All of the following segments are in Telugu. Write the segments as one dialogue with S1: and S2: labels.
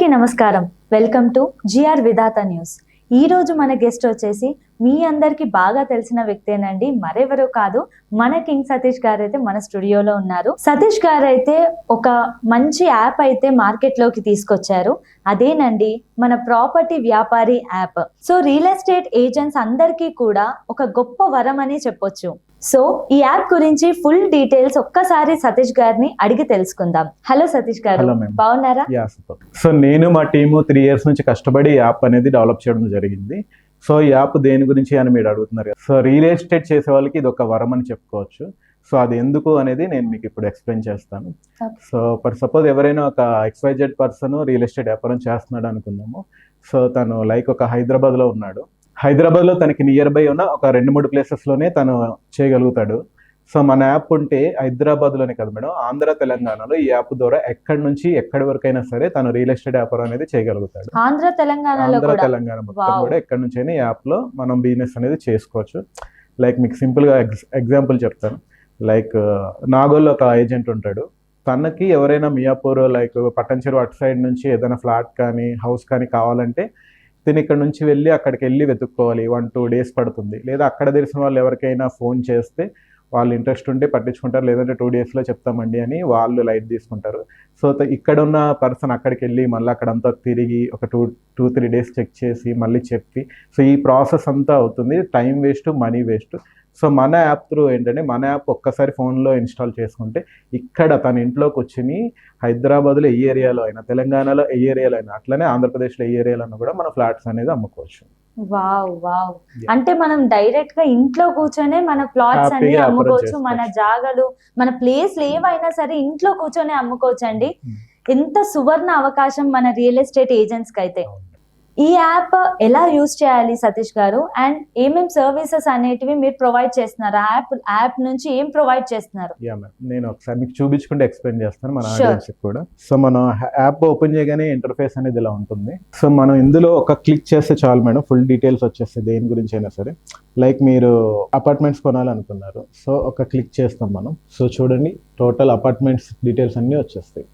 S1: అందరికీ నమస్కారం. Welcome to GR Vidhata news. ఈ రోజు మన గెస్ట్ వచ్చేసి మీ అందరికీ బాగా తెలిసిన వ్యక్తేనండి. మరెవరో కాదు మన కింగ్ సతీష్ గారు అయితే మన స్టూడియోలో ఉన్నారు. సతీష్ గారు అయితే ఒక మంచి యాప్ అయితే మార్కెట్లోకి తీసుకొచ్చారు. అదేనండి మన property Vyapari app. So real estate agents అందరికీ కూడా ఒక గొప్ప వరం అని చెప్పొచ్చు. సో ఈ యాప్ గురించి ఫుల్ డీటెయిల్స్ ఒక్కసారి సతీష్ గారిని అడిగి తెలుసుకుందాం. హలో సతీష్ గారు. బాగున్నారా?
S2: సో నేను మా టీము త్రీ ఇయర్స్ నుంచి కష్టపడి యాప్ అనేది డెవలప్ చేయడం జరిగింది. సో ఈ యాప్ దేని గురించి అని మీరు అడుగుతున్నారు. సో రియల్ ఎస్టేట్ చేసే వాళ్ళకి ఇది ఒక వరం అని చెప్పుకోవచ్చు. సో అది ఎందుకు అనేది నేను మీకు ఇప్పుడు ఎక్స్ప్లెయిన్ చేస్తాను. సో ఫర్ సపోజ్ ఎవరైనా ఒక ఎక్స్వైజెడ్ పర్సన్ రియల్ ఎస్టేట్ వ్యాపారం చేస్తున్నాడు అనుకుందాము. సో తను లైక్ ఒక హైదరాబాద్లో ఉన్నాడు. హైదరాబాద్లో తనకి నియర్ బై ఉన్న ఒక రెండు మూడు ప్లేసెస్లోనే తను చేయగలుగుతాడు. సో మన యాప్ ఉంటే హైదరాబాద్లోనే కదా మేడం ఆంధ్ర తెలంగాణలో ఈ యాప్ ద్వారా ఎక్కడి నుంచి ఎక్కడి వరకైనా సరే తను రియల్ ఎస్టేట్ వ్యాపారం అనేది చేయగలుగుతాడు.
S1: ఆంధ్ర తెలంగాణలో
S2: ఆంధ్ర తెలంగాణ మొత్తం. కూడా ఎక్కడి నుంచైనా ఈ యాప్లో మనం బిజినెస్ అనేది చేసుకోవచ్చు. లైక్ మీకు సింపుల్గా ఎగ్జ్ ఎగ్జాంపుల్ చెప్తాను. లైక్ నాగోల్లో ఒక ఏజెంట్ ఉంటాడు. తనకి ఎవరైనా మియాపూర్ లైక్ పట్టంచెరు అటు సైడ్ నుంచి ఏదైనా ఫ్లాట్ కానీ హౌస్ కానీ కావాలంటే తిని ఇక్కడ నుంచి వెళ్ళి అక్కడికి వెళ్ళి వెతుక్కోవాలి. వన్ టూ డేస్ పడుతుంది. లేదా అక్కడ తెలిసిన వాళ్ళు ఎవరికైనా ఫోన్ చేస్తే వాళ్ళు ఇంట్రెస్ట్ ఉంటే పట్టించుకుంటారు. లేదంటే టూ డేస్లో చెప్తామండి అని వాళ్ళు లైట్ తీసుకుంటారు. సో ఇక్కడ ఉన్న పర్సన్ అక్కడికి వెళ్ళి మళ్ళీ అక్కడంతా తిరిగి ఒక two two three days check చేసి మళ్ళీ చెప్పి సో ఈ ప్రాసెస్ అంతా అవుతుంది. Time waste money waste. So మన యాప్ త్రూ ఏంటంటే మన యాప్ ఒక్కసారి ఫోన్లో ఇన్స్టాల్ చేసుకుంటే ఇక్కడ తన ఇంట్లోకి వచ్చి హైదరాబాద్లో ఏ ఏరియాలో అయినా తెలంగాణలో ఏ ఏరియాలో అయినా అట్లనే ఆంధ్రప్రదేశ్లో ఏ ఏరియాలో కూడా మన ఫ్లాట్స్ అనేది అమ్ముకోవచ్చు
S1: వావ్ వావ్. అంటే మనం డైరెక్ట్గా ఇంట్లో కూర్చొనే మన ప్లాట్స్ అన్ని అమ్ముకోవచ్చు. మన జాగలు మన ప్లేస్లు ఏవైనా సరే ఇంట్లో కూర్చొని అమ్ముకోవచ్చు అండి
S2: Hmm.
S1: ఎంత సువర్ణ అవకాశం మన రియల్ ఎస్టేట్ ఏజెంట్స్కి అయితే ఈ యాప్ ఎలా యూజ్ చేయాలి సతీష్ గారు? అండ్ ఏమేం సర్వీసెస్ అనేటివి మీరు ప్రొవైడ్ చేస్తున్నారు? యాప్ యాప్ నుంచి ఏం ప్రొవైడ్ చేస్తున్నారు?
S2: నేను ఒకసారి మీకు చూపించుకుంటే ఎక్స్ప్లెయిన్ చేస్తాను మన. ఆడియన్స్ కూడా. సో మనం యాప్ ఓపెన్ చేయగానే ఇంటర్ఫేస్ అనేది ఇలా ఉంటుంది. సో మనం ఇందులో ఒక క్లిక్ చేస్తే చాలు మేడం. ఫుల్ డీటెయిల్స్ వచ్చేస్తాయి దేని గురించి అయినా సరే. లైక్ మీరు అపార్ట్మెంట్స్ కొనాలనుకున్నారు. సో ఒక క్లిక్ చేస్తాం మనం. సో చూడండి. టోటల్ అపార్ట్మెంట్స్ డీటెయిల్స్ అన్నీ వచ్చేస్తాయి.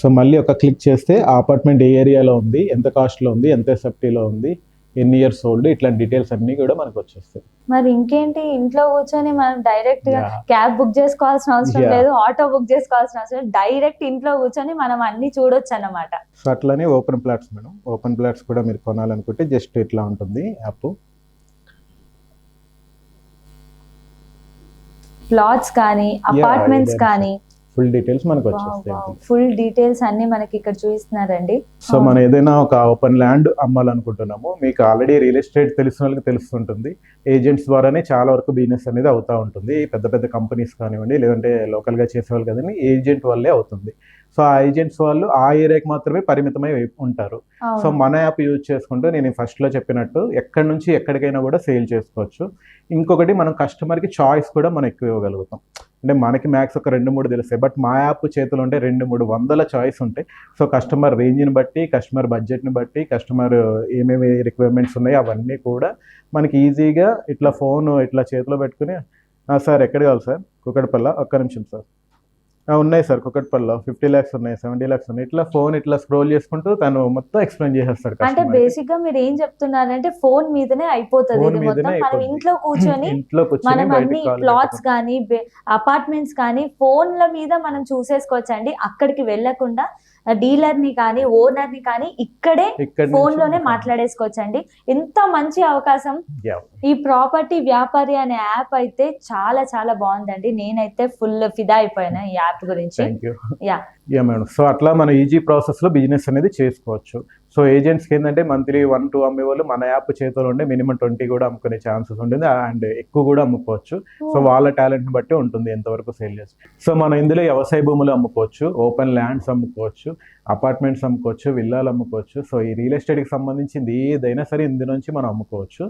S2: సో మళ్ళీ ఒక క్లిక్ చేస్తే ఆ అపార్ట్మెంట్ ఏ ఏరియాలో ఉంది ఎంత కాస్ట్లో ఉంది ఎంత ఎస్ఎఫ్టీలో ఉంది ఎన్ని ఇయర్స్ ఓల్డ్ ఇట్లాంటి డీటెయిల్స్ అన్నీ కూడా మనకు వచ్చేస్తాయి.
S1: మరి ఇంకేంటి? ఇంట్లో కూర్చొని మనం
S2: డైరెక్ట్గా.
S1: క్యాబ్ బుక్ చేసుకోవాల్సిన అవసరం. లేదు ఆటో బుక్ చేసుకోవాల్సిన అవసరం లేదు డైరెక్ట్ ఇంట్లో కూర్చొని మనం అన్ని చూడొచ్చు అన్నమాట.
S2: సో అట్లానే open plots madam. Open plots కూడా మీరు కొనాలనుకుంటే జస్ట్ ఇట్లా ఉంటుంది యాప్.
S1: ప్లాట్స్ కానీ అపార్ట్మెంట్స్ కానీ.
S2: ఫుల్ డీటెయిల్స్ మనకు వచ్చేస్తాయి
S1: ఫుల్ డీటెయిల్స్ అన్ని మనకి ఇక్కడ చూపిస్తున్నారండి.
S2: సో మనం ఏదైనా ఒక ఓపెన్ ల్యాండ్ అమ్మాలనుకుంటున్నాము మీకు ఆల్రెడీ రియల్ ఎస్టేట్ తెలిసిన వాళ్ళకి తెలుస్తుంటుంది. ఏజెంట్స్ ద్వారానే చాలా వరకు బిజినెస్ అనేది అవుతూ ఉంటుంది. పెద్ద పెద్ద కంపెనీస్ కానివ్వండి లేదంటే లోకల్గా చేసేవాళ్ళు కదండి ఏజెంట్ వల్లే అవుతుంది. సో ఆ ఏజెంట్స్ వాళ్ళు ఆ ఏరియాకి మాత్రమే పరిమితమై ఉంటారు. సో. మన యాప్ యూజ్ చేసుకుంటూ నేను ఫస్ట్లో చెప్పినట్టు ఎక్కడి నుంచి ఎక్కడికైనా కూడా సేల్ చేసుకోవచ్చు. ఇంకొకటి మనం కస్టమర్కి చాయిస్ కూడా మనం ఎక్కువ ఇవ్వగలుగుతాం. అంటే మనకి మ్యాక్స్ ఒక రెండు మూడు తెలుస్తాయి. బట్ మా యాప్ చేతిలో ఉంటే రెండు మూడు వందల చాయిస్ ఉంటాయి. సో కస్టమర్ రేంజ్ని బట్టి కస్టమర్ బడ్జెట్ని బట్టి కస్టమర్ ఏమేమి రిక్వైర్మెంట్స్ ఉన్నాయో అవన్నీ కూడా మనకి ఈజీగా ఇట్లా ఫోన్ ఇట్లా చేతిలో పెట్టుకుని "ఆ, సార్ ఎక్కడ కావాలి సార్? కుక్కడపల్ల? ఒక్క నిమిషం సార్. "ఆ, ఉన్నాయి సార్ కుక్కడపల్లిలో ఫిఫ్టీ ల్యాక్స్ ఉన్నాయి సెవెంటీ ల్యాక్స్ ఉన్నాయి. ఇట్లా ఫోన్ ఇట్లా స్క్రోల్ చేసుకుంటూ తను మొత్తం ఎక్స్ప్లెయిన్ చేసేస్తాడు
S1: అంటే. బేసిక్గా మీరు ఏం చెప్తున్నారంటే ఫోన్ మీదనే అయిపోతుంది ఇది మొత్తం. మనం. ఇంట్లో కూర్చొని
S2: ఇంట్లో
S1: మనం అన్ని ప్లాట్స్ కానీ అపార్ట్మెంట్స్ కానీ ఫోన్ల మీద మనం చూసేసుకోవచ్చు అండి అక్కడికి వెళ్ళకుండా డీలర్ని కానీ ఓనర్ని కానీ ఇక్కడే ఫోన్లోనే మాట్లాడేసుకోవచ్చు అండి ఎంత మంచి అవకాశం. ఈ ప్రాపర్టీ వ్యాపారి అనే యాప్ అయితే చాలా చాలా బాగుందండి. నేనైతే ఫుల్ ఫిదా అయిపోయాను ఈ యాప్ గురించి.
S2: You
S1: yeah.
S2: Yeah madam. So అట్లా మన ఈజీ ప్రాసెస్లో బిజినెస్ అనేది చేసుకోవచ్చు. సో ఏజెంట్స్కి ఏంటంటే మంత్లీ వన్ టూ అమ్మే వాళ్ళు మన యాప్ చేతిలో ఉండే మినిమం ట్వంటీ కూడా అమ్ముకునే ఛాన్సెస్ ఉంటుంది. అండ్ ఎక్కువ కూడా అమ్ముకోవచ్చు. సో వాళ్ళ టాలెంట్ని బట్టి ఉంటుంది ఎంతవరకు సేల్ చేసి. సో మనం ఇందులో వ్యవసాయ భూములు అమ్ముకోవచ్చు ఓపెన్ ల్యాండ్స్ అమ్ముకోవచ్చు అపార్ట్మెంట్స్ అమ్ముకోవచ్చు విల్లాలు అమ్ముకోవచ్చు. సో ఈ రియల్ ఎస్టేట్కి సంబంధించింది ఏదైనా సరే ఇందు నుంచి మనం అమ్ముకోవచ్చు.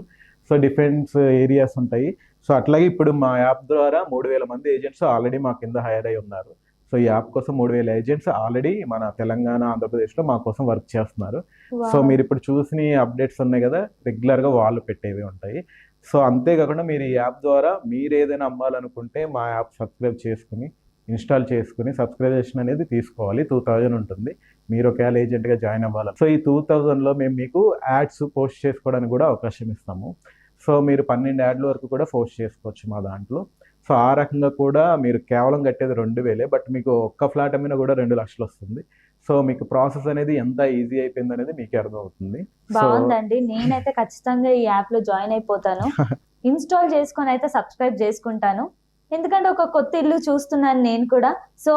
S2: సో డిఫరెంట్ ఏరియాస్ ఉంటాయి. సో అట్లాగే ఇప్పుడు మా యాప్ ద్వారా మూడు వేల మంది ఏజెంట్స్ ఆల్రెడీ మా కింద హైర్ అయి ఉన్నారు. సో ఈ యాప్ కోసం మూడు వేల ఏజెంట్స్ ఆల్రెడీ మన తెలంగాణ ఆంధ్రప్రదేశ్లో మా కోసం వర్క్ చేస్తున్నారు. సో మీరు ఇప్పుడు చూసిన అప్డేట్స్ ఉన్నాయి కదా రెగ్యులర్గా వాళ్ళు పెట్టేవి ఉంటాయి. సో అంతేకాకుండా మీరు ఈ యాప్ ద్వారా మీరు ఏదైనా అమ్మాలనుకుంటే మా యాప్ సబ్స్క్రైబ్ చేసుకుని ఇన్స్టాల్ చేసుకుని సబ్స్క్రిప్షన్ అనేది తీసుకోవాలి. టూ థౌజండ్ ఉంటుంది. మీరు ఒకవేళ ఏజెంట్గా జాయిన్ అవ్వాలి సో ఈ టూ థౌజండ్లో మేము మీకు యాడ్స్ పోస్ట్ చేసుకోవడానికి కూడా అవకాశం ఇస్తాము. సో మీరు పన్నెండు యాడ్ల వరకు కూడా పోస్ట్ చేసుకోవచ్చు మా దాంట్లో. సో ఆ రకంగా కూడా మీరు కేవలం కట్టేది రెండు వేలే బట్ మీకు ఒక్క ఫ్లాట్ అమ్మినా కూడా రెండు లక్షలు వస్తుంది. సో మీకు ప్రాసెస్ అనేది ఎంత ఈజీ అయిపోయింది అనేది మీకే అర్థమవుతుంది.
S1: బాగుందండి. నేనైతే ఖచ్చితంగా ఈ యాప్లో జాయిన్ అయిపోతాను. ఇన్స్టాల్ చేసుకొని అయితే సబ్స్క్రైబ్ చేసుకుంటాను. ఎందుకంటే ఒక కొత్త ఇల్లు చూస్తున్నాను నేను కూడా. సో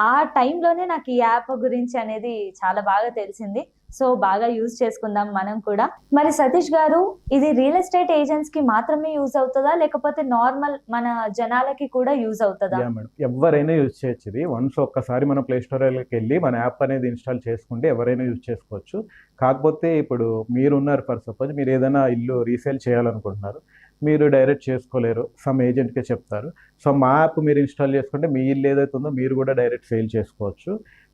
S1: ఆ టైంలోనే నాకు ఈ యాప్ గురించి అనేది చాలా బాగా తెలిసింది. సో బాగా యూజ్ చేసుకుందాం మనం కూడా. మరి సతీష్ గారు ఇది రియల్ ఎస్టేట్ ఏజెంట్స్కి మాత్రమే యూజ్ అవుతుందా? లేకపోతే నార్మల్ మన జనాలకి కూడా యూజ్ అవుతుందా?
S2: మేడం. ఎవరైనా యూజ్ చేయొచ్చు ఇది. వన్స్ ఒక్కసారి మన ప్లే స్టోర్కి వెళ్ళి మన యాప్ అనేది ఇన్స్టాల్ చేసుకుంటే ఎవరైనా యూజ్ చేసుకోవచ్చు. కాకపోతే ఇప్పుడు మీరు ఉన్నారు ఫర్ సపోజ్ మీరు ఏదైనా ఇల్లు రీసేల్ చేయాలనుకుంటున్నారు. మీరు డైరెక్ట్ చేసుకోలేరు. సమ్ ఏజెంట్కే చెప్తారు. సో మా యాప్ మీరు ఇన్స్టాల్ చేసుకుంటే మీ ఇల్లు ఏదైతే ఉందో మీరు కూడా డైరెక్ట్ సేల్ చేసుకోవచ్చు.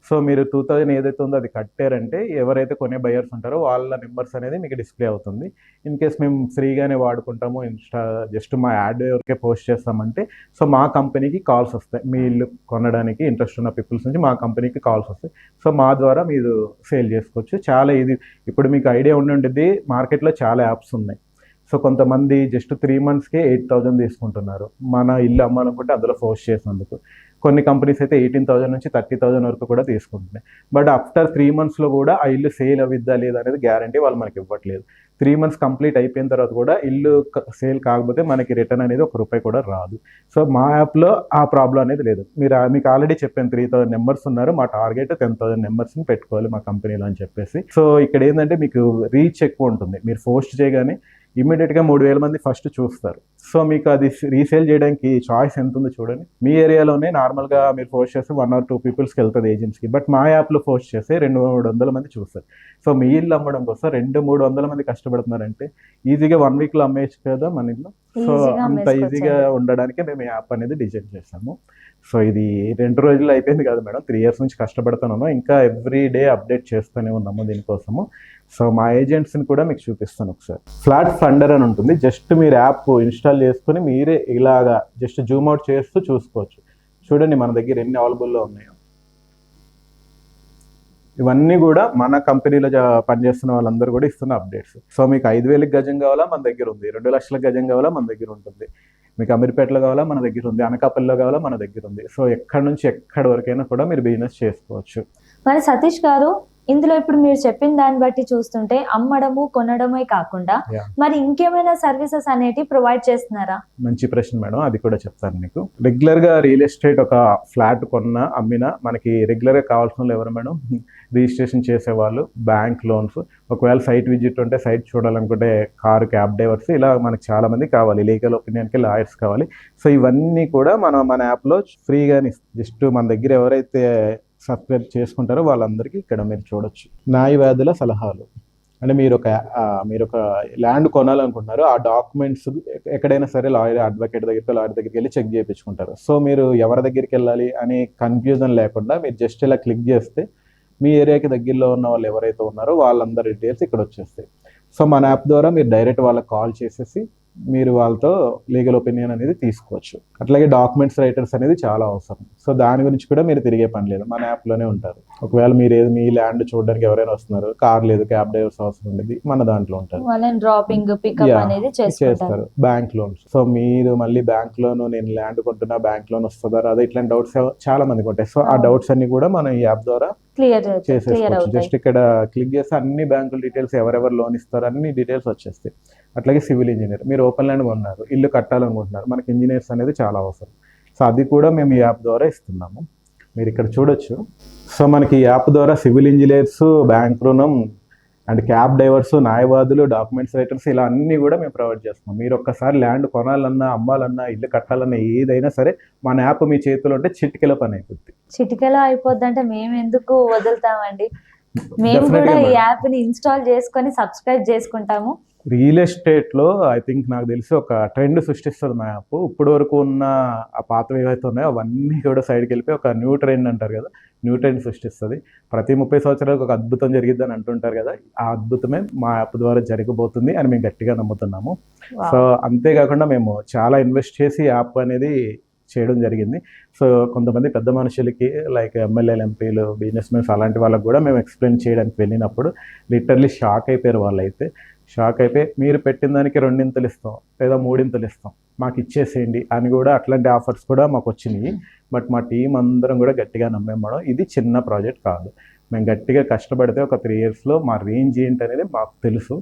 S2: సో మీరు టూ థౌజండ్ ఏదైతే ఉందో అది కట్టారంటే ఎవరైతే కొనే బయర్స్ ఉంటారో వాళ్ళ నెంబర్స్ అనేది మీకు డిస్ప్లే అవుతుంది. ఇన్ కేస్ మేము ఫ్రీగానే వాడుకుంటాము ఇన్స్టా జస్ట్ మా యాడ్ ఎవరికే పోస్ట్ చేస్తామంటే సో మా కంపెనీకి కాల్స్ వస్తాయి. మీ ఇల్లు కొనడానికి ఇంట్రెస్ట్ ఉన్న పీపుల్స్ నుంచి మా కంపెనీకి కాల్స్ వస్తాయి. సో మా ద్వారా మీరు సేల్ చేసుకోవచ్చు. చాలా ఇది ఇప్పుడు మీకు ఐడియా ఉండి ఉంటుంది మార్కెట్లో చాలా యాప్స్ ఉన్నాయి. సో కొంతమంది జస్ట్ త్రీ మంత్స్కే ఎయిట్ థౌజండ్ తీసుకుంటున్నారు. మన ఇల్లు అమ్మాలనుకుంటే అందులో ఫోర్స్ చేసినందుకు. కొన్ని కంపెనీస్ అయితే ఎయిటీన్ థౌజండ్ నుంచి థర్టీ థౌజండ్ వరకు కూడా తీసుకుంటున్నాయి. బట్ ఆఫ్టర్ త్రీ మంత్స్లో కూడా ఆ ఇల్లు సేల్ అవిద్దా లేదా అనేది గ్యారంటీ వాళ్ళు మనకి ఇవ్వట్లేదు. త్రీ మంత్స్ కంప్లీట్ అయిపోయిన తర్వాత కూడా ఇల్లు సేల్ కాకపోతే మనకి రిటర్న్ అనేది ఒక రూపాయి కూడా రాదు. సో మా యాప్లో ఆ ప్రాబ్లం అనేది లేదు. మీరు ఆ- మీకు ఆల్రెడీ చెప్పాను త్రీ థౌసండ్ నెంబర్స్ ఉన్నారు. మా టార్గెట్ టెన్ థౌసండ్ నెంబర్స్ని పెట్టుకోవాలి మా కంపెనీలో అని చెప్పేసి. సో ఇక్కడ ఏంటంటే మీకు రీచ్ ఎక్కువ ఉంటుంది. మీరు పోస్ట్ చేయగానే ఇమ్మీడియట్గా మూడు వేల మంది ఫస్ట్ చూస్తారు. సో మీకు అది రీసేల్ చేయడానికి చాయిస్ ఎంత ఉందో చూడండి. మీ ఏరియాలోనే నార్మల్గా మీరు పోస్ట్ చేస్తే వన్ ఆర్ టూ పీపుల్స్కి వెళ్తుంది ఏజెంట్స్కి బట్ మా యాప్లో పోస్ట్ చేస్తే రెండు మూడు వందల మంది చూస్తారు. సో మీ ఇల్లు అమ్మడం కోసం రెండు మూడు వందల మంది కష్టపడుతున్నారంటే ఈజీగా వన్ వీక్లో అమ్మేయచ్చు కదా మన ఇల్లు. సో అంత. ఈజీగా ఉండడానికి మేము ఈ యాప్ అనేది డిజైన్ చేసాము సో ఇది రెండు రోజులు అయిపోయింది కాదు మేడం. త్రీ ఇయర్స్ నుంచి కష్టపడుతున్నాము ఇంకా ఎవ్రీ డే అప్డేట్ చేస్తూనే ఉన్నాము దీనికోసము. సో మా ఏజెంట్స్ని కూడా మీకు చూపిస్తాను ఒకసారి. ఫ్లాట్ ఫండర్ అని ఉంటుంది. జస్ట్ మీరు యాప్ ఇన్స్టాల్ చేసుకుని మీరే ఇలాగా జస్ట్ జూమ్ అవుట్ చేస్తూ చూసుకోవచ్చు. చూడండి మన దగ్గర ఎన్ని అవైలబుల్లో ఉన్నాయో. ఇవన్నీ కూడా మన కంపెనీలో పనిచేస్తున్న వాళ్ళందరూ కూడా ఇస్తున్న అప్డేట్స్. సో మీకు ఐదు వేలకు గజం కావాలా? మన దగ్గర ఉంది. రెండు లక్షల గజం కావాలా? మన దగ్గర ఉంటుంది. మీకు అమీర్పేటలో కావాలా? మన దగ్గర ఉంది. అనకాపల్లిలో కావాలా? మన దగ్గర ఉంది. సో ఎక్కడి నుంచి ఎక్కడి వరకైనా కూడా మీరు బిజినెస్ చేసుకోవచ్చు.
S1: మరి సతీష్ గారు ఇందులో ఇప్పుడు మీరు చెప్పిన దాన్ని బట్టి చూస్తుంటే అమ్మడము కొనడమే కాకుండా. మరి ఇంకేమైనా సర్వీసెస్ అనేటివి ప్రొవైడ్ చేస్తున్నారా?
S2: మంచి ప్రశ్న మేడం అది కూడా చెప్తాను మీకు. రెగ్యులర్గా రియల్ ఎస్టేట్ ఒక ఫ్లాట్ కొన్నా అమ్మినా మనకి రెగ్యులర్గా కావాల్సిన ఎవరు మేడం? రిజిస్ట్రేషన్ చేసేవాళ్ళు బ్యాంక్ లోన్స్ ఒకవేళ సైట్ విజిట్ ఉంటే సైట్ చూడాలనుకుంటే కారు క్యాబ్ డ్రైవర్స్ ఇలా మనకి చాలా మంది కావాలి. లీగల్ ఒపీనియన్కి లాయర్స్ కావాలి. సో ఇవన్నీ కూడా మనం మన యాప్లో ఫ్రీగానే జస్ట్ మన దగ్గర ఎవరైతే సబ్స్క్రైబ్ చేసుకుంటారో వాళ్ళందరికీ ఇక్కడ మీరు చూడొచ్చు. న్యాయ వ్యాధుల సలహాలు. అంటే మీరు ఒక మీరు ఒక ల్యాండ్ కొనాలనుకుంటున్నారు ఆ డాక్యుమెంట్స్ ఎక్కడైనా సరే లాయర్ అడ్వకేట్ దగ్గరికి లాయర్ దగ్గరికి వెళ్ళి చెక్ చేయించుకుంటారు. సో మీరు ఎవరి దగ్గరికి వెళ్ళాలి అనే కన్ఫ్యూజన్ లేకుండా మీరు జస్ట్ ఇలా క్లిక్ చేస్తే మీ ఏరియాకి దగ్గరలో ఉన్న వాళ్ళు ఎవరైతే ఉన్నారో వాళ్ళందరి డీటెయిల్స్ ఇక్కడ వచ్చేస్తాయి. సో మన యాప్ ద్వారా మీరు డైరెక్ట్ వాళ్ళకి కాల్ చేసేసి మీరు వాళ్ళతో లీగల్ ఒపీనియన్ అనేది తీసుకోవచ్చు. అట్లాగే డాక్యుమెంట్స్ రైటర్స్ అనేది చాలా అవసరం. సో దాని గురించి కూడా మీరు తిరిగే పని లేదు. మన యాప్లోనే ఉంటారు. ఒకవేళ మీరు ఏది మీ ల్యాండ్ చూడడానికి ఎవరైనా వస్తున్నారు కార్ లేదు క్యాబ్ డ్రైవర్స్ అవసరం ఉండేది మన దాంట్లో ఉంటారు.
S1: డ్రాపింగ్ అనేది
S2: చేస్తారు. బ్యాంక్ లోన్స్ సో మీరు మళ్ళీ బ్యాంక్ లోన్ నేను ల్యాండ్ కొంటున్నా బ్యాంక్ లోన్ వస్తుందా అదే ఇట్లాంటి డౌట్స్ చాలా మందికి ఉంటాయి సో ఆ. డౌట్స్ అన్ని కూడా మనం ఈ యాప్ ద్వారా
S1: క్లియర్
S2: చేసేసుకోవచ్చు. జస్ట్ ఇక్కడ క్లిక్ చేస్తే అన్ని బ్యాంకుల డీటెయిల్స్ ఎవరెవరు లోన్ ఇస్తారో అన్ని డీటెయిల్స్ వచ్చేస్తాయి. అట్లాగే సివిల్ ఇంజనీర్. మీరు ఓపెన్ ల్యాండ్ కొన్నారు ఇల్లు కట్టాలనుకుంటున్నారు. మనకి ఇంజనీర్స్ అనేది చాలా అవసరం. సో అది కూడా మేము ఈ యాప్ ద్వారా ఇస్తున్నాము. మీరు ఇక్కడ చూడొచ్చు. సో మనకి ఈ యాప్ ద్వారా సివిల్ ఇంజనీర్స్ బ్యాంక్ రుణం అండ్ క్యాబ్ డ్రైవర్స్ న్యాయవాదులు డాక్యుమెంట్స్ రైటర్స్ ఇలా అన్ని కూడా మేము ప్రొవైడ్ చేస్తున్నాం. మీరు ఒక్కసారి ల్యాండ్ కొనాలన్నా అమ్మాలన్నా ఇల్లు కట్టాలన్నా ఏదైనా సరే మన యాప్ మీ చేతిలో ఉంటే చిటికెల పని అయిపోద్ది.
S1: చిటికలో అయిపోద్దంటే మేము ఎందుకు వదులుతామండి? మేము కూడా ఈ
S2: madam.
S1: యాప్ని ఇన్స్టాల్ చేసుకొని సబ్స్క్రైబ్ చేసుకుంటాము.
S2: రియల్ ఎస్టేట్లో ఐ థింక్ నాకు తెలిసి ఒక ట్రెండ్ సృష్టిస్తుంది మా యాప్ ఇప్పుడు వరకు ఉన్న ఆ పాతవి ఏవైతే ఉన్నాయో అవన్నీ కూడా సైడ్కి వెళ్ళిపోయి ఒక న్యూ ట్రెండ్ అంటారు కదా న్యూ ట్రెండ్ సృష్టిస్తుంది. ప్రతి ముప్పై సంవత్సరాలకు ఒక అద్భుతం జరిగిద్ది అని అంటుంటారు కదా ఆ అద్భుతమే మా యాప్ ద్వారా జరగబోతుంది అని మేము గట్టిగా నమ్ముతున్నాము. సో అంతేకాకుండా మేము చాలా ఇన్వెస్ట్ చేసి యాప్ అనేది చేయడం జరిగింది. సో కొంతమంది పెద్ద మనుషులకి లైక్ ఎమ్మెల్యేలు ఎంపీలు బిజినెస్ మెన్స్ అలాంటి వాళ్ళకి కూడా మేము ఎక్స్ప్లెయిన్ చేయడానికి వెళ్ళినప్పుడు లిటర్లీ షాక్ అయిపోయారు వాళ్ళైతే. షాక్ అయిపోయి మీరు పెట్టిన దానికి రెండింతలు ఇస్తాం లేదా మూడింతలు ఇస్తాం. మాకు ఇచ్చేసేయండి అని కూడా అట్లాంటి ఆఫర్స్ కూడా మాకు వచ్చినాయి. బట్ మా టీం అందరం కూడా గట్టిగా నమ్మేమడం ఇది చిన్న ప్రాజెక్ట్ కాదు. మేము గట్టిగా కష్టపడితే ఒక త్రీ ఇయర్స్లో మా రేంజ్ ఏంటి అనేది మాకు తెలుసు.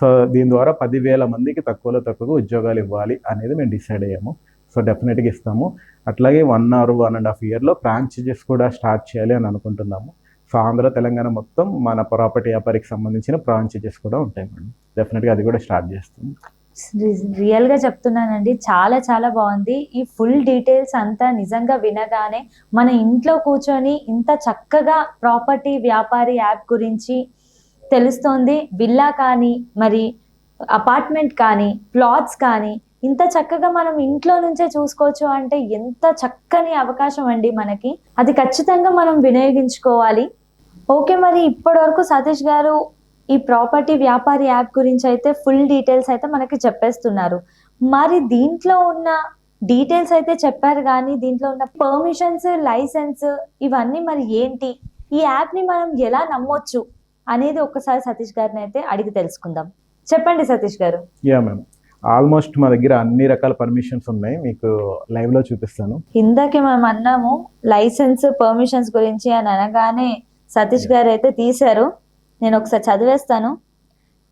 S2: సో దీని ద్వారా పదివేల మందికి తక్కువలో తక్కువ ఉద్యోగాలు ఇవ్వాలి అనేది మేము డిసైడ్ అయ్యాము. సో డెఫినెట్గా ఇస్తాము. అట్లాగే one or one and half ఇయర్లో ఫ్రాంచైజెస్ కూడా స్టార్ట్ చేయాలి అని అనుకుంటున్నాము. సో ఆంధ్ర తెలంగాణ మొత్తం మన ప్రాపర్టీ వ్యాపారికి సంబంధించిన ఫ్రాంచైజెస్ కూడా ఉంటాయి మేడం. డెఫినెట్గా అది కూడా స్టార్ట్ చేస్తాం
S1: రియల్గా చెప్తున్నానండి. చాలా చాలా బాగుంది. ఈ ఫుల్ డీటెయిల్స్ అంతా నిజంగా వినగానే మన ఇంట్లో కూర్చొని ఇంత చక్కగా ప్రాపర్టీ వ్యాపారి యాప్ గురించి తెలుస్తోంది. విల్లా కానీ మరి అపార్ట్మెంట్ కానీ ప్లాట్స్ కానీ ఇంత చక్కగా మనం ఇంట్లో నుంచే చూసుకోవచ్చు అంటే ఎంత చక్కని అవకాశం అండి మనకి. అది ఖచ్చితంగా మనం వినియోగించుకోవాలి. ఓకే మరి ఇప్పటి వరకు సతీష్ గారు ఈ ప్రాపర్టీ వ్యాపారి యాప్ గురించి అయితే ఫుల్ డీటెయిల్స్ అయితే మనకి చెప్పేస్తున్నారు. మరి దీంట్లో ఉన్న డీటెయిల్స్ అయితే చెప్పారు కానీ దీంట్లో ఉన్న పర్మిషన్స్ లైసెన్స్ ఇవన్నీ మరి ఏంటి? ఈ యాప్ని మనం ఎలా నమ్మొచ్చు అనేది ఒకసారి సతీష్ గారిని అయితే అడిగి తెలుసుకుందాం. చెప్పండి సతీష్ గారు.
S2: Yeah ma'am. ఆల్మోస్ట్ మా దగ్గర అన్ని రకాల పర్మిషన్స్ ఉన్నాయి. మీకు లైవ్లో చూపిస్తాను.
S1: ఇందాకే మనం అన్నాము లైసెన్స్ పర్మిషన్స్ గురించి అని అనగానే సతీష్ గారు అయితే తీశారు. నేను ఒకసారి చదివేస్తాను.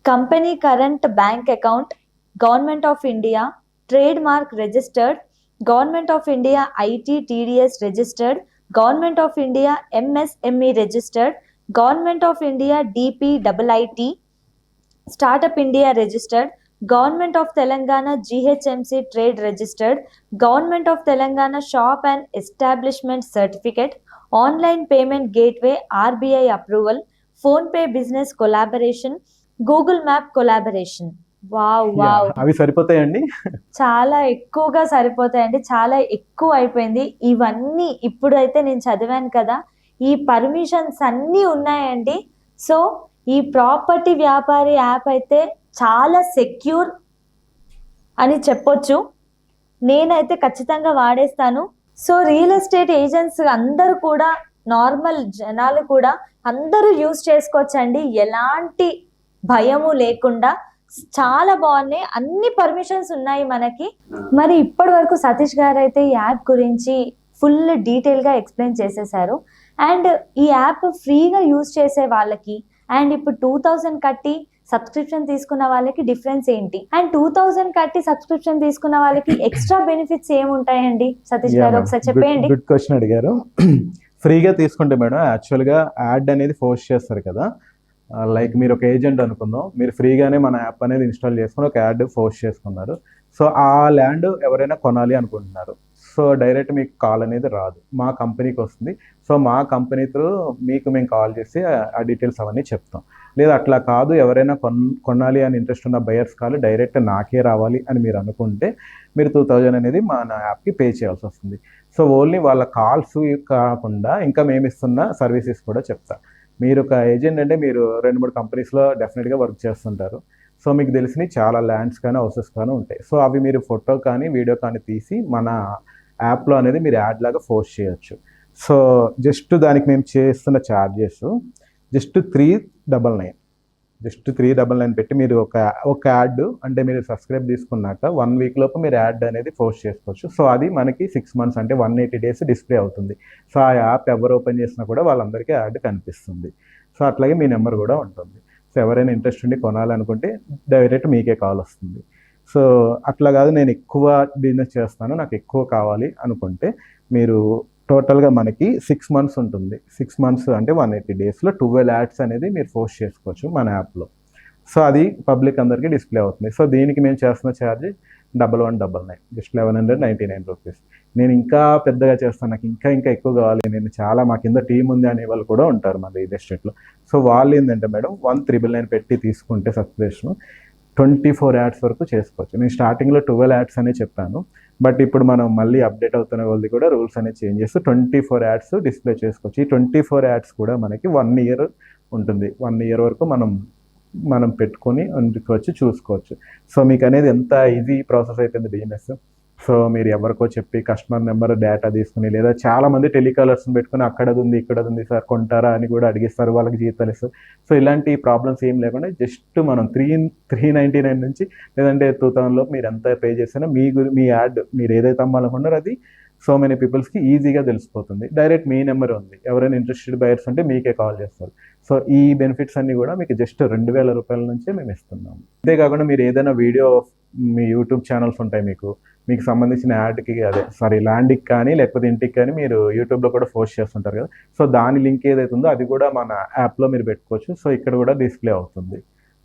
S1: Company current bank account government of India trade mark registered government of India IT TDS registered government of India MSME registered government of India DP double IT startup India registered government of Telangana GHMC trade registered government of Telangana shop and establishment certificate online payment gateway RBI approval PhonePe business collaboration Google map collaboration. Wow wow.
S2: అవి సరిపోతాయండి?
S1: చాలా ఎక్కువగా సరిపోతాయండి. చాలా ఎక్కువ అయిపోయింది. ఇవన్నీ ఇప్పుడు అయితే నేను చదివాను కదా ఈ పర్మిషన్స్ అన్నీ ఉన్నాయండి. సో ఈ ప్రాపర్టీ వ్యాపారి యాప్ అయితే చాలా సెక్యూర్ అని చెప్పొచ్చు. నేనైతే ఖచ్చితంగా వాడేస్తాను. సో రియల్ ఎస్టేట్ ఏజెంట్స్ అందరూ కూడా నార్మల్ జనాలు కూడా అందరూ యూజ్ చేసుకోవచ్చండి. ఎలాంటి భయము లేకుండా చాలా బాగున్నాయి. అన్ని పర్మిషన్స్ ఉన్నాయి మనకి. మరి ఇప్పటి వరకు సతీష్ గారు అయితే ఈ యాప్ గురించి ఫుల్ డీటెయిల్గా ఎక్స్ప్లెయిన్ చేసేసారు. అండ్ ఈ యాప్ ఫ్రీగా యూజ్ చేసే వాళ్ళకి అండ్ ఇప్పుడు టూ థౌజండ్ కట్టి సబ్స్క్రిప్షన్ తీసుకున్న వాళ్ళకి డిఫరెన్స్ ఏంటి? అండ్ టూ థౌజండ్ కట్టి సబ్స్క్రిప్షన్ తీసుకున్న వాళ్ళకి ఎక్స్ట్రా బెనిఫిట్స్ ఏముంటాయండి? సతీష్ గారు ఒకసారి చెప్పేయండి.
S2: గుడ్ క్వశ్చన్ అడిగారు. ఫ్రీగా తీసుకుంటే మేడం యాక్చువల్గా యాడ్ అనేది ఫోర్స్ చేస్తారు కదా. లైక్ మీరు ఒక ఏజెంట్ అనుకుందాం మీరు ఫ్రీగానే మన యాప్ అనేది ఇన్స్టాల్ చేసుకుని ఒక యాడ్ ఫోర్స్ చేసుకున్నారు. సో ఆ ల్యాండ్ ఎవరైనా కొనాలి అనుకుంటున్నారు. సో డైరెక్ట్ మీకు కాల్ అనేది రాదు. మా కంపెనీకి వస్తుంది. సో మా కంపెనీ త్రూ మీకు మేము కాల్ చేసి ఆ- డీటెయిల్స్ అవన్నీ చెప్తాం. లేదా అట్లా కాదు. ఎవరైనా కొన్ కొనాలి అని ఇంట్రెస్ట్ ఉన్న బయర్స్ కాల్ డైరెక్ట్ నాకే రావాలి అని మీరు అనుకుంటే మీరు టూ థౌజండ్ అనేది మన యాప్కి పే చేయాల్సి వస్తుంది. సో ఓన్లీ వాళ్ళ కాల్స్ కాకుండా ఇంకా మేము ఇస్తున్న సర్వీసెస్ కూడా చెప్తా. మీరు ఒక ఏజెంట్ అంటే మీరు రెండు మూడు కంపెనీస్లో డెఫినెట్గా వర్క్ చేస్తుంటారు. సో మీకు తెలిసినవి చాలా ల్యాండ్స్ కానీ హౌసెస్ కానీ ఉంటాయి. సో అవి మీరు ఫోటో కానీ వీడియో కానీ తీసి మన యాప్లో అనేది మీరు యాడ్ లాగా ఫోర్స్ చేయొచ్చు. సో జస్ట్ దానికి మేము చేస్తున్న charges just three double nine. Just three double nine పెట్టి మీరు ఒక ఒక యాడ్ అంటే మీరు సబ్స్క్రైబ్ తీసుకున్నాక వన్ వీక్ లోపు మీరు యాడ్ అనేది పోస్ట్ చేసుకోవచ్చు. సో అది మనకి సిక్స్ మంత్స్ అంటే వన్ ఎయిటీ డేస్ డిస్ప్లే అవుతుంది. సో ఆ యాప్ ఎవరు ఓపెన్ చేసినా కూడా వాళ్ళందరికీ యాడ్ కనిపిస్తుంది. సో అట్లాగే మీ నెంబర్ కూడా ఉంటుంది. సో ఎవరైనా ఇంట్రెస్ట్ ఉండి కొనాలనుకుంటే డైరెక్ట్ మీకే కాల్ వస్తుంది. సో అట్లా కాదు నేను ఎక్కువ బిజినెస్ చేస్తాను నాకు ఎక్కువ కావాలి అనుకుంటే మీరు టోటల్గా మనకి సిక్స్ మంత్స్ ఉంటుంది. సిక్స్ మంత్స్ అంటే వన్ ఎయిటీ డేస్లో ట్వెల్వ్ యాడ్స్ అనేది మీరు పోస్ట్ చేసుకోవచ్చు మన యాప్లో సో అది పబ్లిక్ అందరికీ డిస్ప్లే అవుతుంది. సో దీనికి మేము చేస్తున్న charge double one double nine just eleven hundred ninety nine rupees నేను ఇంకా పెద్దగా చేస్తాను. నాకు ఇంకా ఇంకా ఎక్కువ కావాలి. నేను చాలా మా కింద టీం ఉంది అనే వాళ్ళు కూడా ఉంటారు మన రియల్ ఎస్టేట్లో. సో వాళ్ళు ఏంటంటే మేడం వన్ త్రిబుల్ నైన్ పెట్టి తీసుకుంటే సబ్స్క్రిప్షన్ ట్వంటీ ఫోర్ యాడ్స్ వరకు చేసుకోవచ్చు. నేను స్టార్టింగ్లో ట్వెల్వ్ యాడ్స్ అనే చెప్పాను. బట్ ఇప్పుడు మనం మళ్ళీ అప్డేట్ అవుతున్న వాళ్ళది కూడా రూల్స్ అనేది చేంజ్ చేస్తూ ట్వంటీ ఫోర్ యాడ్స్ డిస్ప్లే చేసుకోవచ్చు. ఈ ట్వంటీ ఫోర్ యాడ్స్ కూడా మనకి వన్ ఇయర్ ఉంటుంది. వన్ ఇయర్ వరకు మనం మనం పెట్టుకొని అందుకోవచ్చు చూసుకోవచ్చు. సో మీకు అనేది ఎంత ఈజీ ప్రాసెస్ అయిపోయింది బిజినెస్? సో మీరు ఎవరికో చెప్పి కస్టమర్ నెంబర్ డేటా తీసుకుని లేదా చాలామంది టెలికాలర్స్ని పెట్టుకుని అక్కడది ఉంది ఇక్కడది ఉంది సార్ కొంటారా? అని కూడా అడిగిస్తారు వాళ్ళకి జీతాలు ఇస్తారు. సో ఇలాంటి ప్రాబ్లమ్స్ ఏం లేకుండా జస్ట్ మనం త్రీ త్రీ నైంటీ నైన్ నుంచి లేదంటే టూ థౌసండ్లో మీరు ఎంత పే చేసినా మీ గురి మీ యాడ్ మీరు ఏదైతే అమ్మాలనుకున్నారో అది సో మెనీ పీపుల్స్కి ఈజీగా తెలిసిపోతుంది. డైరెక్ట్ మీ నెంబర్ ఉంది. ఎవరైనా ఇంట్రెస్టెడ్ బయర్స్ ఉంటే మీకే కాల్ చేస్తారు. సో ఈ బెనిఫిట్స్ అన్నీ కూడా మీకు జస్ట్ రెండు వేల రూపాయల నుంచే మేము ఇస్తున్నాము. అంతేకాకుండా మీరు ఏదైనా వీడియో మీ యూట్యూబ్ ఛానల్స్ ఉంటాయి మీకు. మీకు సంబంధించిన యాడ్కి అదే సారీ ల్యాండ్కి కానీ లేకపోతే ఇంటికి కానీ మీరు యూట్యూబ్లో కూడా పోస్ట్ చేస్తుంటారు కదా. సో దాని లింక్ ఏదైతే ఉందో అది కూడా మన యాప్లో మీరు పెట్టుకోవచ్చు. సో ఇక్కడ కూడా డిస్ప్లే అవుతుంది.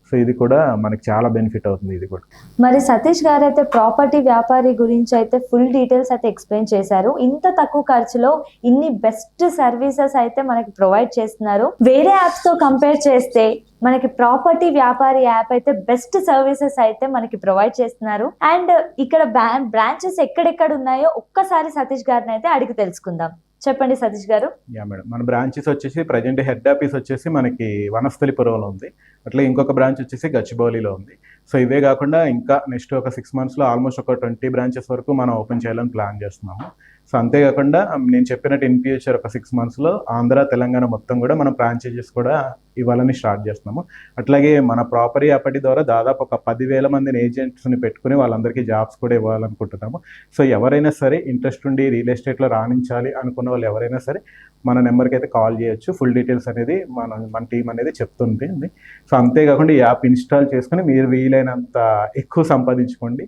S2: సో ఇది కూడా మనకి చాలా బెనిఫిట్ అవుతుంది ఇది కూడా.
S1: మరి సతీష్ గారు అయితే ప్రాపర్టీ వ్యాపారి గురించి అయితే ఫుల్ డీటెయిల్స్ అయితే ఎక్స్ప్లెయిన్ చేశారు. ఇంత తక్కువ ఖర్చులో ఇన్ని బెస్ట్ సర్వీసెస్ అయితే మనకి ప్రొవైడ్ చేస్తున్నారు. వేరే యాప్స్తో కంపేర్ చేస్తే మనకి ప్రాపర్టీ వ్యాపారి యాప్ అయితే బెస్ట్ సర్వీసెస్ అయితే మనకి ప్రొవైడ్ చేస్తున్నారు. అండ్ ఇక్కడ బ్రాంచెస్ ఎక్కడెక్కడ ఉన్నాయో ఒక్కసారి సతీష్ గారిని అయితే అడిగి తెలుసుకుందాం. చెప్పండి సతీష్ గారు.
S2: యా మేడం మన బ్రాంచెస్ వచ్చేసి ప్రజెంట్ హెడ్ ఆఫీస్ వచ్చేసి మనకి వనస్థలిపురంలో ఉంది. అట్లా ఇంకొక బ్రాంచ్ వచ్చేసి గచ్చిబౌలిలో ఉంది. సో ఇవే కాకుండా ఇంకా నెక్స్ట్ ఒక సిక్స్ మంత్స్లో ఆల్మోస్ట్ ఒక ట్వంటీ బ్రాంచెస్ వరకు మనం ఓపెన్ చేయాలని ప్లాన్ చేస్తున్నాము. సో అంతేకాకుండా నేను చెప్పినట్టు ఇన్ ఫ్యూచర్ ఒక సిక్స్ మంత్స్లో ఆంధ్ర తెలంగాణ మొత్తం కూడా మనం ఫ్రాంచైజెస్ కూడా ఇవ్వాలని స్టార్ట్ చేస్తున్నాము. అట్లాగే మన ప్రాపర్టీ అప్పటి ద్వారా దాదాపు ఒక పదివేల మందిని ఏజెంట్స్ని పెట్టుకుని వాళ్ళందరికీ జాబ్స్ కూడా ఇవ్వాలనుకుంటున్నాము. సో ఎవరైనా సరే ఇంట్రెస్ట్ ఉండి రియల్ ఎస్టేట్లో రాణించాలి అనుకున్న వాళ్ళు ఎవరైనా సరే మన నెంబర్కి అయితే కాల్ చేయొచ్చు. ఫుల్ డీటెయిల్స్ అనేది మన మన టీం అనేది చెప్తుంది సో అంతేకాకుండా ఈ యాప్ ఇన్స్టాల్ చేసుకుని మీరు వీలైనంత ఎక్కువ సంపాదించుకోండి.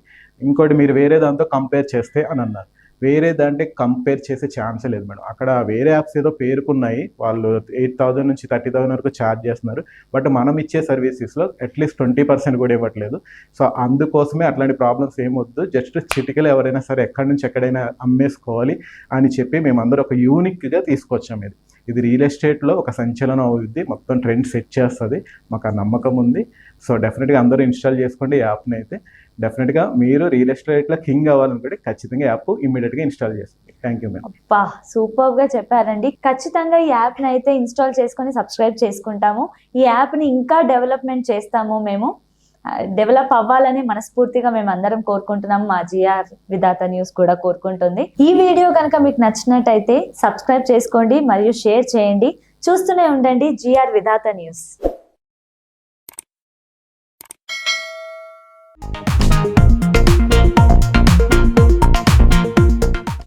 S2: ఇంకోటి మీరు వేరే దాంతో కంపేర్ చేస్తే అని అన్నారు. వేరే దాంట్లో కంపేర్ చేసే ఛాన్సే లేదు మేడం. అక్కడ వేరే యాప్స్ ఏదో పేరుకున్నాయి. వాళ్ళు ఎయిట్ థౌసండ్ నుంచి థర్టీ థౌసండ్ వరకు ఛార్జ్ చేస్తున్నారు. బట్ మనం ఇచ్చే సర్వీసెస్లో అట్లీస్ట్ ట్వంటీ పర్సెంట్ కూడా ఇవ్వట్లేదు. సో అందుకోసమే అట్లాంటి ప్రాబ్లమ్స్ ఏమొద్దు జస్ట్ చిటికలు ఎవరైనా సరే ఎక్కడి నుంచి ఎక్కడైనా అమ్మేసుకోవాలి అని చెప్పి మేమందరూ ఒక యూనిక్గా తీసుకొచ్చాం ఇది. ఇది రియల్ ఎస్టేట్లో ఒక సంచలనం అవుద్ది. మొత్తం ట్రెండ్ సెట్ చేస్తుంది. మాకు ఆ నమ్మకం ఉంది. సో డెఫినెట్గా అందరూ ఇన్స్టాల్ చేసుకోండి ఈ యాప్ని అయితే. డెఫినెట్గా మీరు రియల్ ఎస్టేట్లో కింగ్ అవ్వాలనుకుంటే ఖచ్చితంగా యాప్ ఇమీడియట్గా ఇన్స్టాల్ చేస్తుంది థ్యాంక్ యూ మేడం
S1: అబ్బా సూపర్గా చెప్పారండి. ఖచ్చితంగా ఈ యాప్ని అయితే ఇన్స్టాల్ చేసుకొని సబ్స్క్రైబ్ చేసుకుంటాము. ఈ యాప్ని ఇంకా డెవలప్మెంట్ చేస్తాము మేము. డెవలప్ అవ్వాలని మనస్ఫూర్తిగా మేము అందరం కోరుకుంటున్నాం. మా జిఆర్ విధాత న్యూస్ కూడా కోరుకుంటుంది. ఈ వీడియో కనుక మీకు నచ్చినట్టయితే సబ్స్క్రైబ్ చేసుకోండి మరియు షేర్ చేయండి. చూస్తూనే ఉండండి జిఆర్ విధాత న్యూస్